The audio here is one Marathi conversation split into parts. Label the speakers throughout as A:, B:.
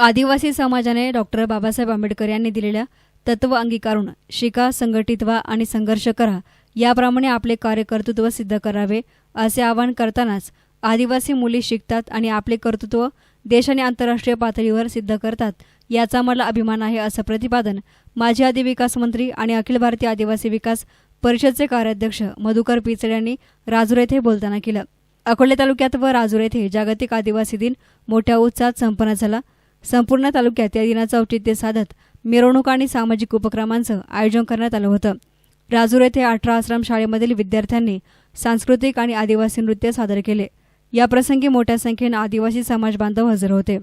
A: आदिवासी समाजाने डॉक्टर बाबासाहेब आंबेडकर यांनी दिलेल्या तत्व अंगीकारून शिका संघटित व्हा आणि संघर्ष करा याप्रमाणे आपले कार्यकर्तृत्व सिद्ध करावे असे आवाहन करतानाच आदिवासी मुली शिकतात आणि आपले कर्तृत्व देश आणि आंतरराष्ट्रीय पातळीवर सिद्ध करतात. याचा मला अभिमान आहे असं प्रतिपादन माजी आदिविकास मंत्री आणि अखिल भारतीय आदिवासी विकास परिषदचे कार्याध्यक्ष मधुकर पिचड यांनी राजूर येथे बोलताना केलं. अकोले तालुक्यात व राजूर येथे जागतिक आदिवासी दिन मोठ्या उत्साहात संपन्न झाला. संपूर्ण तालुक्यात या दिनाचं औचित्य साधत मिरवणूक आणि सामाजिक उपक्रमांचं आयोजन करण्यात आलं होतं. राजूर येथे अठरा आश्रम शाळेमधील विद्यार्थ्यांनी सांस्कृतिक आणि आदिवासी नृत्य सादर केले. याप्रसंगी मोठ्या संख्येनं आदिवासी समाज बांधव हजर होते.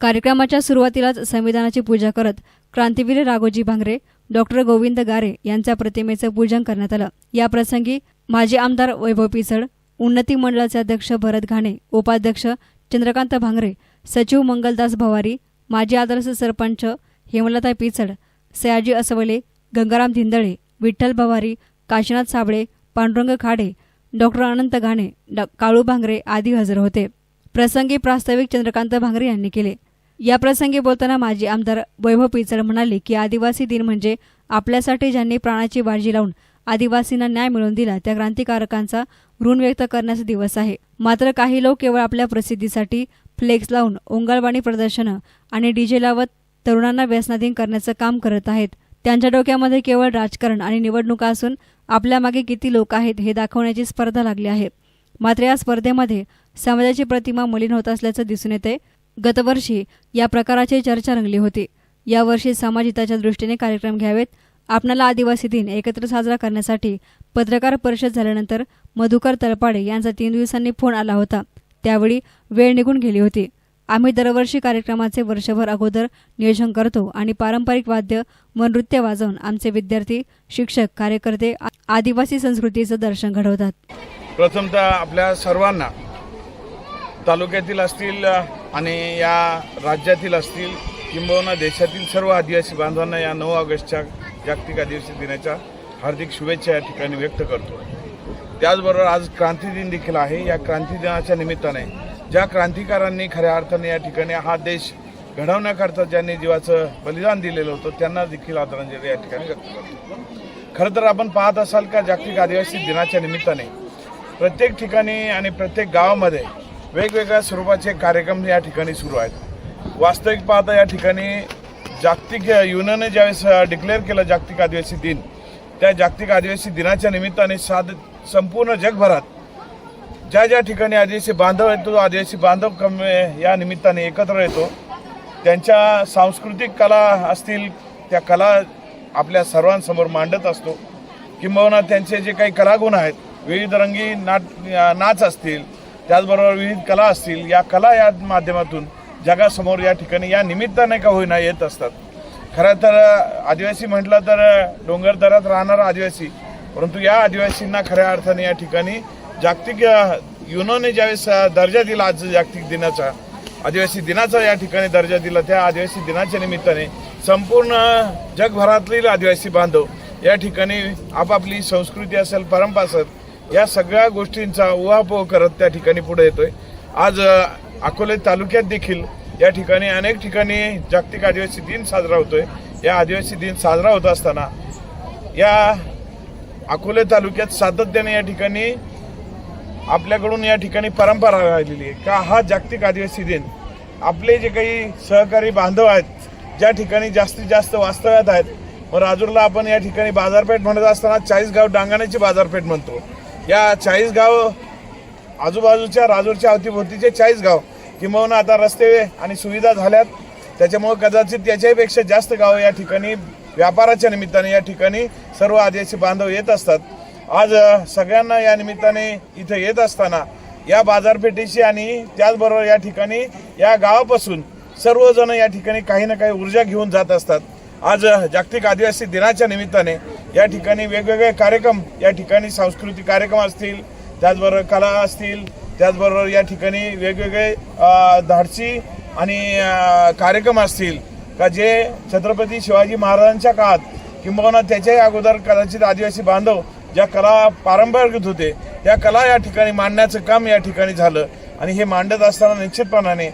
A: कार्यक्रमाच्या सुरुवातीलाच संविधानाची पूजा करत क्रांतीवीर राघोजी भांगरे डॉक्टर गोविंद गारे यांच्या प्रतिमेचं पूजन करण्यात आलं. याप्रसंगी माजी आमदार वैभव पिचड उन्नती मंडळाचे अध्यक्ष भरत घाणे उपाध्यक्ष चंद्रकांत भांगरे सचिव मंगलदास भवारी माजी आदर्श सरपंच हेमलता पिचड सयाजी असवले गंगाराम धिंदळे विठ्ठल भवारी काशीनाथ साबळे पांडुरंग खाडे डॉक्टर अनंत घाणे डॉ. काळू भांगरे आदी हजर होते. प्रसंगी प्रास्ताविक चंद्रकांत भांगरे यांनी केले. या प्रसंगी बोलताना माजी आमदार वैभव पिचड म्हणाले की आदिवासी दिन म्हणजे आपल्यासाठी ज्यांनी प्राणाची बाजी लावून आदिवासींना न्याय मिळवून दिला त्या क्रांतिकारकांचा ऋण व्यक्त करण्याचा दिवस आहे. मात्र काही लोक केवळ आपल्या प्रसिद्धीसाठी फ्लेक्स लावून ओंगाळवाणी प्रदर्शनं आणि डीजे लावत तरुणांना व्यसनाधीन करण्याचं काम करत आहेत. त्यांच्या डोक्यामध्ये केवळ राजकारण आणि निवडणुका असून आपल्या मागे किती लोक आहेत हे दाखवण्याची स्पर्धा लागली आहे. मात्र या स्पर्धेमध्ये समाजाची प्रतिमा मलिन होत असल्याचं दिसून येते. गतवर्षी या प्रकाराची चर्चा रंगली होती. यावर्षी समाजहिताच्या दृष्टीने कार्यक्रम घ्यावेत. आपणाला आदिवासी दिन एकत्र साजरा करण्यासाठी पत्रकार परिषद झाल्यानंतर मधुकर तलपाडे यांचा तीन दिवसांनी फोन आला होता. त्यावेळी वेळ निघून गेली होती. आम्ही दरवर्षी कार्यक्रमाचे वर्षभर अगोदर नियोजन करतो आणि पारंपरिक वाद्य व नृत्य वाजवून आमचे विद्यार्थी शिक्षक कार्यकर्ते आ- आदिवासी संस्कृतीचं दर्शन घडवतात.
B: प्रथमतः आपल्या सर्वांना तालुक्यातील असतील आणि या राज्यातील असतील किंबहुना देशातील सर्व आदिवासी बांधवांना या नऊ ऑगस्टच्या जागतिक आदिवासी दिनाच्या हार्दिक शुभेच्छा या ठिकाणी व्यक्त करतो. त्याचबरोबर आज क्रांती दिन देखील आहे. या क्रांती दिनाच्या निमित्ताने ज्या क्रांतिकारांनी खऱ्या अर्थाने या ठिकाणी हा देश घडवण्याकरता ज्यांनी जीवाचं बलिदान दिलेलं होतं त्यांना देखील आदरांजली या ठिकाणी व्यक्त करतो. खरं तर आपण पाहत असाल का जागतिक आदिवासी दिनाच्या निमित्ताने प्रत्येक ठिकाणी आणि प्रत्येक गावामध्ये वेगवेगळ्या स्वरूपाचे कार्यक्रम या ठिकाणी सुरू आहेत. वास्तविक पाहता या ठिकाणी जागतिक युनियनने ज्यावेळेस डिक्लेअर केलं जागतिक आदिवासी दिन त्या जागतिक आदिवासी दिनाच्या निमित्ताने साध संपूर्ण जगभरात ज्या ज्या ठिकाणी आदिवासी बांधव येतो आदिवासी बांधव कम या निमित्ताने एकत्र येतो. त्यांच्या सांस्कृतिक कला असतील त्या कला आपल्या सर्वांसमोर मांडत असतो. किंबहुना त्यांचे जे काही कलागुण आहेत विविध रंगी नाट नाच असतील त्याचबरोबर विविध कला असतील या कला या माध्यमातून जगासमोर या ठिकाणी या निमित्ताने का होईना येत असतात. खरं तर आदिवासी म्हटलं तर डोंगरदऱ्यात राहणारा आदिवासी परंतु या आदिवासींना खऱ्या अर्थाने या ठिकाणी जागतिक युनोने ज्यावेळेस दर्जा दिला आज जागतिक दिनाचा आदिवासी दिनाचा या ठिकाणी दर्जा दिला त्या आदिवासी दिनाच्या निमित्ताने संपूर्ण जगभरातील आदिवासी बांधव या ठिकाणी आपापली संस्कृती असेल परंपरा असेल या सगळ्या गोष्टींचा उहापोह करत त्या ठिकाणी पुढे येतोय. आज अकोले तालुक्यात देखील या ठिकाणी अनेक ठिकाणी जागतिक आदिवासी दिन साजरा होतोय. या आदिवासी दिन साजरा होत असताना या अकोले तालुक्यात सातत्याने या ठिकाणी आपल्याकडून या ठिकाणी परंपरा राहिलेली आहे. का हा जागतिक आदिवासी दिन आपले जे काही सहकारी बांधव आहेत ज्या ठिकाणी जास्तीत जास्त वास्तव्यात आहेत मग राजूरला आपण या ठिकाणी बाजारपेठ म्हणत असताना चाळीसगाव डांगाण्याची बाजारपेठ म्हणतो. या चाळीसगाव आजूबाजूच्या राजूरच्या अवतीभोवतीचे चाळीस गाव किंबहुना आता रस्ते आणि सुविधा झाल्यात. त्याच्यामुळे कदाचित त्याच्याहीपेक्षा जास्त गाव या ठिकाणी व्यापाराच्या निमित्ताने या ठिकाणी सर्व आदिवासी बांधव येत असतात. आज सगळ्यांना या निमित्ताने इथं येत असताना या बाजारपेठेशी आणि त्याचबरोबर या ठिकाणी या गावापासून सर्वजण या ठिकाणी काही ना काही ऊर्जा घेऊन जात असतात. आज जागतिक आदिवासी दिनाच्या निमित्ताने या ठिकाणी वेगवेगळे कार्यक्रम या ठिकाणी सांस्कृतिक कार्यक्रम असतील त्याचबरोबर कला असतील त्याचबरोबर या ठिकाणी वेगवेगळे धाडसी आणि कार्यक्रम असतील. का जे छत्रपती शिवाजी महाराजांच्या काळात किंबहुना त्याच्याही अगोदर कदाचित आदिवासी बांधव ज्या कला पारंपरिक होते त्या कला या ठिकाणी मांडण्याचं काम या ठिकाणी झालं. आणि हे मांडत असताना निश्चितपणाने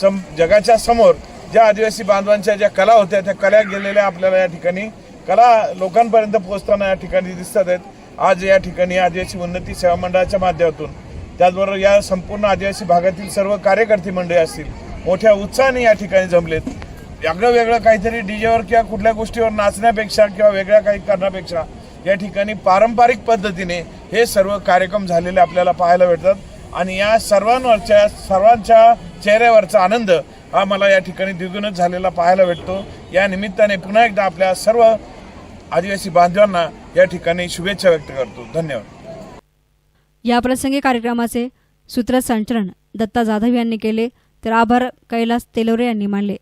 B: सम जगाच्या समोर ज्या आदिवासी बांधवांच्या ज्या कला होत्या त्या कला गेलेल्या आपल्याला या ठिकाणी कला लोकांपर्यंत पोहोचताना या ठिकाणी दिसतात आहेत. आज या ठिकाणी आदिवासी उन्नती सेवा मंडळाच्या माध्यमातून त्याचबरोबर या संपूर्ण आदिवासी भागातील सर्व कार्यकर्ते मंडळी असतील मोठ्या उत्साहाने या ठिकाणी जमलेत. वेगळं वेगळं काहीतरी डीजेवर किंवा कुठल्या गोष्टीवर नाचण्यापेक्षा किंवा वेगळ्या काही करण्यापेक्षा या ठिकाणी पारंपरिक पद्धतीने हे सर्व कार्यक्रम झालेले आपल्याला पाहायला भेटतात. आणि या सर्वांवरच्या सर्वांच्या चेहऱ्यावरचा आनंद हा मला या ठिकाणी द्विगुणच झालेला पाहायला भेटतो. या निमित्ताने पुन्हा एकदा आपल्या सर्व आदिवासी बांधवांना या ठिकाणी शुभेच्छा व्यक्त करतो. धन्यवाद.
A: या प्रसंगी कार्यक्रमाचे सूत्रसंचलन दत्ता जाधव यांनी केले. तर आभार कैलास तेलोरे यांनी मानले.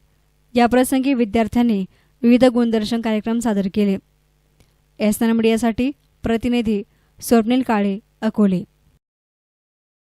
A: याप्रसंगी विद्यार्थ्यांनी विविध गुणदर्शन कार्यक्रम सादर केले. एस मीडियासाठी प्रतिनिधी स्वप्नील काळे अकोले.